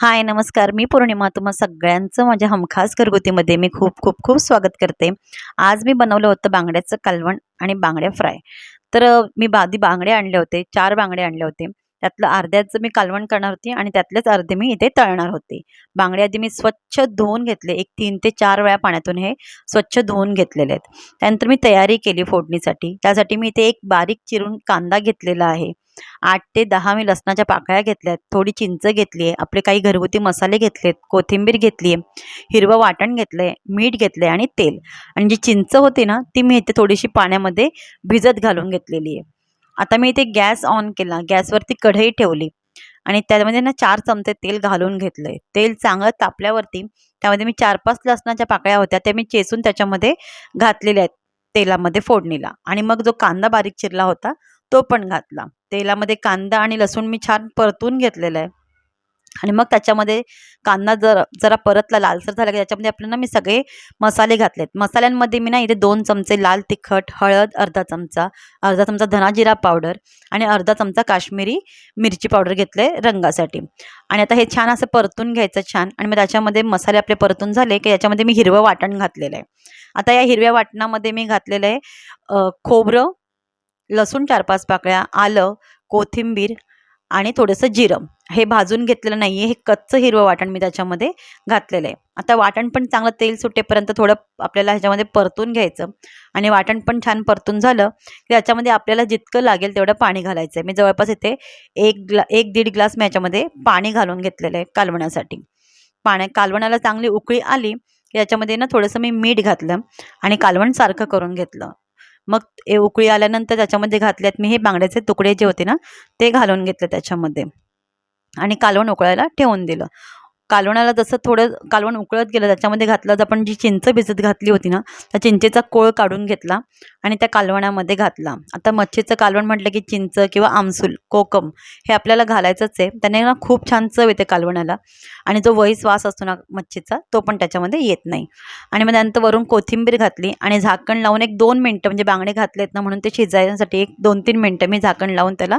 हाय नमस्कार. मी पौर्णिमा तुम्हा सगळ्यांचं माझ्या हमखास घरगुतीमध्ये मी खूप खूप खूप स्वागत करते. आज मी बनवलं होतं बांगड्याचं कालवण आणि बांगड्या फ्राय. तर मी बाधी बांगडे आणले होते चार बांगडे आणले होते. त्यातलं अर्ध्याचं मी कालवण करणार होती आणि त्यातलेच अर्धे मी इथे तळणार होते. बांगडे आधी मी स्वच्छ धुवून घेतले एक तीन ते चार वेळा पाण्यातून हे स्वच्छ धुवून घेतलेले आहेत. त्यानंतर मी तयारी केली फोडणीसाठी. त्यासाठी मी इथे एक बारीक चिरून कांदा घेतलेला आहे. आठ ते दहा मी लसणाच्या पाकळ्या घेतल्यात थोडी चिंच घेतली आहे आपले काही घरगुती मसाले घेतलेत कोथिंबीर घेतली आहे हिरवं वाटण घेतलं आहे मीठ घेतलं आहे आणि तेल. आणि जी चिंच होती ना ती मी इथे थोडीशी पाण्यामध्ये भिजत घालून घेतलेली आहे आता मी इथे गॅस ऑन केला गॅसवरती कढई ठेवली आणि त्यामध्ये ना चार चमचे तेल घालून घेतलं आहे तेल चांगलं तापल्यावरती त्यामध्ये मी चार पाच लसणाच्या पाकळ्या होत्या त्या मी चेसून त्याच्यामध्ये घातलेल्या आहेत तेलामध्ये फोडणीला. आणि मग जो कांदा बारीक चिरला होता तो पण घातला. तेलामध्ये कांदा आणि लसूण मी छान परतून घेतलेलं आहे. आणि मग त्याच्यामध्ये कांदा जर जरा परतला लालसर झाला की त्याच्यामध्ये आपल्याला मी सगळे मसाले घातलेत. मसाल्यांमध्ये मी ना इथे दोन चमचे लाल तिखट हळद अर्धा चमचा अर्धा चमचा धनाजिरा पावडर आणि अर्धा चमचा काश्मीरी मिरची पावडर घेतले रंगासाठी. आणि आता हे छान असं परतून घ्यायचं छान आणि मग त्याच्यामध्ये मसाले आपले परतून झाले की याच्यामध्ये मी हिरवं वाटण घातलेलं आहे. आता या हिरव्या वाटणामध्ये मी घातलेलं आहे खोबरं लसूण चार पाच पाकळ्या आलं कोथिंबीर आणि थोडंसं जिरं. हे भाजून घेतलेलं नाही आहे हे कच्चं हिरवं वाटण मी त्याच्यामध्ये घातलेलं आहे. आता वाटण पण चांगलं तेल सुटेपर्यंत थोडं आपल्याला ह्याच्यामध्ये परतून घ्यायचं आणि वाटण पण छान परतून झालं की त्याच्यामध्ये आपल्याला जितकं लागेल तेवढं पाणी घालायचं आहे. मी जवळपास इथे एक ग्ला एक दीड ग्लास मी याच्यामध्ये पाणी घालून घेतलेलं आहे कालवण्यासाठी. पाण्या कालवणाला चांगली उकळी आली की याच्यामध्ये ना थोडंसं मी मीठ घातलं आणि कालवण सारखं करून घेतलं. मग उकळी आल्यानंतर त्याच्यामध्ये घातल्यात मी हे बांगड्याचे तुकडे जे होते ना ते घालून घेतले त्याच्यामध्ये. आणि कालवण उकळायला ठेवून दिलं. कालवणाला जसं थोडं कालवण उकळत गेलं त्याच्यामध्ये घातलं आपण जी चिंच भिजत घातली होती ना त्या चिंचेचा कोळ काढून घेतला आणि त्या कालवणामध्ये घातला. आता मच्छीचं कालवण म्हटलं की चिंच किंवा आमसूल कोकम हे आपल्याला घालायचंच आहे. त्याने ना खूप छान चव येते कालवणाला. आणि जो वहीस वास असतो ना मच्छीचा तो पण त्याच्यामध्ये येत नाही. आणि मग त्यानंतर वरून कोथिंबीर घातली आणि झाकण लावून एक दोन मिनटं म्हणजे बांगडे घातलेत ना म्हणून ते शिजायसाठी एक दोन तीन मिनटं मी झाकण लावून त्याला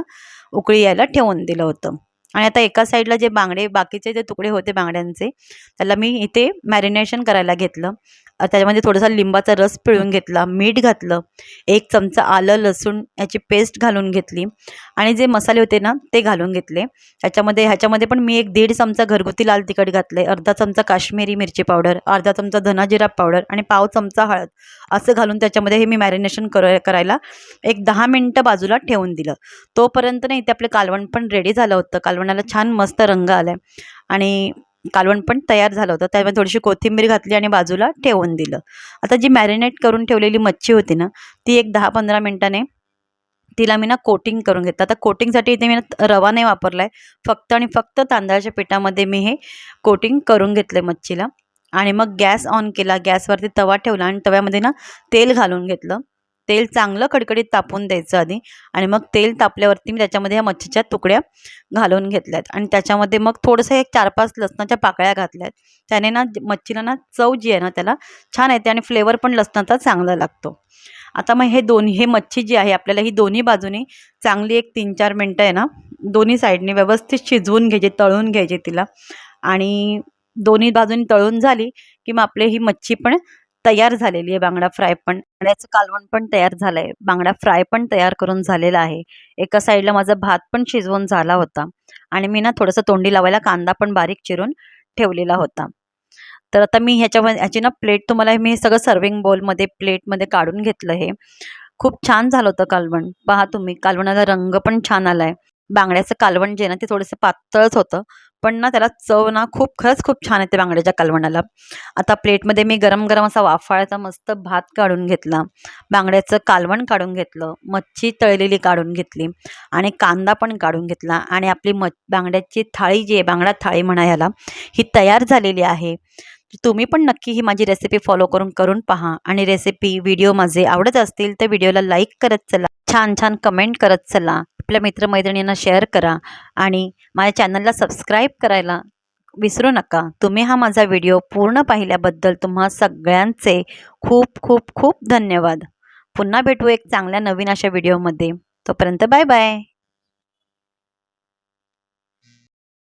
उकळी यायला ठेवून दिलं होतं. आणि आता एका साईडला जे बांगडे बाकीचे जे तुकडे होते बांगड्यांचे त्याला मी इथे मॅरिनेशन करायला घेतलं. त्याच्यामध्ये थोडासा लिंबाचा रस पिळून घेतला मीठ घातलं एक चमचा आलं लसूण याची पेस्ट घालून घेतली आणि जे मसाले होते ना ते घालून घेतले. त्याच्यामध्ये ह्याच्यामध्ये पण मी एक दीड चमचा घरगुती लाल तिखट घातले अर्धा चमचा काश्मीरी मिरची पावडर अर्धा चमचा धना जिरा पावडर आणि पाव चमचा हळद. असं घालून त्याच्यामध्ये हे मी मॅरिनेशन कर करायला एक दहा मिनटं बाजूला ठेवून दिलं. तोपर्यंत नाही ते आपलं कालवण पण रेडी झालं होतं. कालवणाला छान मस्त रंग आला आणि कालवण पण तयार झालं होतं. त्यामध्ये थोडीशी कोथिंबीर घातली आणि बाजूला ठेवून दिलं. आता जी मॅरिनेट करून ठेवलेली मच्छी होती ना ती एक दहा पंधरा मिनटाने तिला मी ना कोटिंग करून घेतलं. आता कोटिंगसाठी इथे मी ना रवा नाही वापरला आहे फक्त आणि फक्त तांदळाच्या पिठामध्ये मी हे कोटिंग करून घेतलं आहे मच्छीला. आणि मग गॅस ऑन केला. गॅसवरती तवा ठेवला आणि तव्यामध्ये ना तेल घालून घेतलं. तेल चांगलं कडकडीत तापून द्यायचं आधी. आणि मग तेल तापल्यावरती मी त्याच्यामध्ये ह्या मच्छीच्या तुकड्या घालून घेतल्यात. आणि त्याच्यामध्ये मग थोडंसं एक चार पाच लसणाच्या पाकळ्या घातल्यात. त्याने ना मच्छीला ना चव जी आहे ना त्याला छान येते आणि फ्लेवर पण लसणाचा चांगला लागतो. आता मग हे दोन्ही हे मच्छी जी आहे आपल्याला ही दोन्ही बाजूनी चांगली एक तीन चार मिनटं आहे ना दोन्ही साईडने व्यवस्थित शिजवून घ्यायची तळून घ्यायची तिला. आणि दोन्ही बाजूनी तळून झाली की मग आपली ही मच्छी पण तयार झालेली आहे बांगडा फ्राय पण. बांगड्याचं कालवण पण तयार झालं आहे बांगडा फ्राय पण तयार करून झालेला आहे. एका साईडला माझा भात पण शिजवून झाला होता. आणि मी ना थोडंसं तोंडी लावायला कांदा पण बारीक चिरून ठेवलेला होता. तर आता मी ह्याच्यामध्ये ह्याची ना प्लेट तुम्हाला मी हे सगळं सर्विंग बोलमध्ये प्लेटमध्ये काढून घेतलं हे खूप छान झालं होतं कालवण. पहा तुम्ही कालवणाला रंग पण छान आला आहे बांगड्याचं कालवण जे आहे ना ते थोडंसं पातळच होतं. पण ना त्याला चव ना खूप खरंच खूप छान येते बांगड्याच्या कालवणाला. आता प्लेटमध्ये मी गरम गरम असा वाफाळ्याचा मस्त भात काढून घेतला. बांगड्याचं कालवण काढून घेतलं मच्छी तळलेली काढून घेतली आणि कांदा पण काढून घेतला आणि आपली म बांगड्याची थाळी जी आहे बांगडा थाळी म्हणा ह्याला ही तयार झालेली आहे. तुम्ही पण नक्की ही माझी रेसिपी फॉलो करून करून पहा. आणि रेसिपी व्हिडिओ माझे आवडत असतील तर व्हिडिओला लाईक करत चला. छान छान कमेंट करत चला. आपल्या मित्रमैत्रिणींना शेअर करा. आणि माझ्या चॅनलला सबस्क्राईब करायला विसरू नका. तुम्ही हा माझा व्हिडिओ पूर्ण पाहिल्याबद्दल तुम्हा सगळ्यांचे खूप खूप खूप धन्यवाद. पुन्हा भेटू एक चांगल्या नवीन अशा व्हिडिओमध्ये तोपर्यंत बाय बाय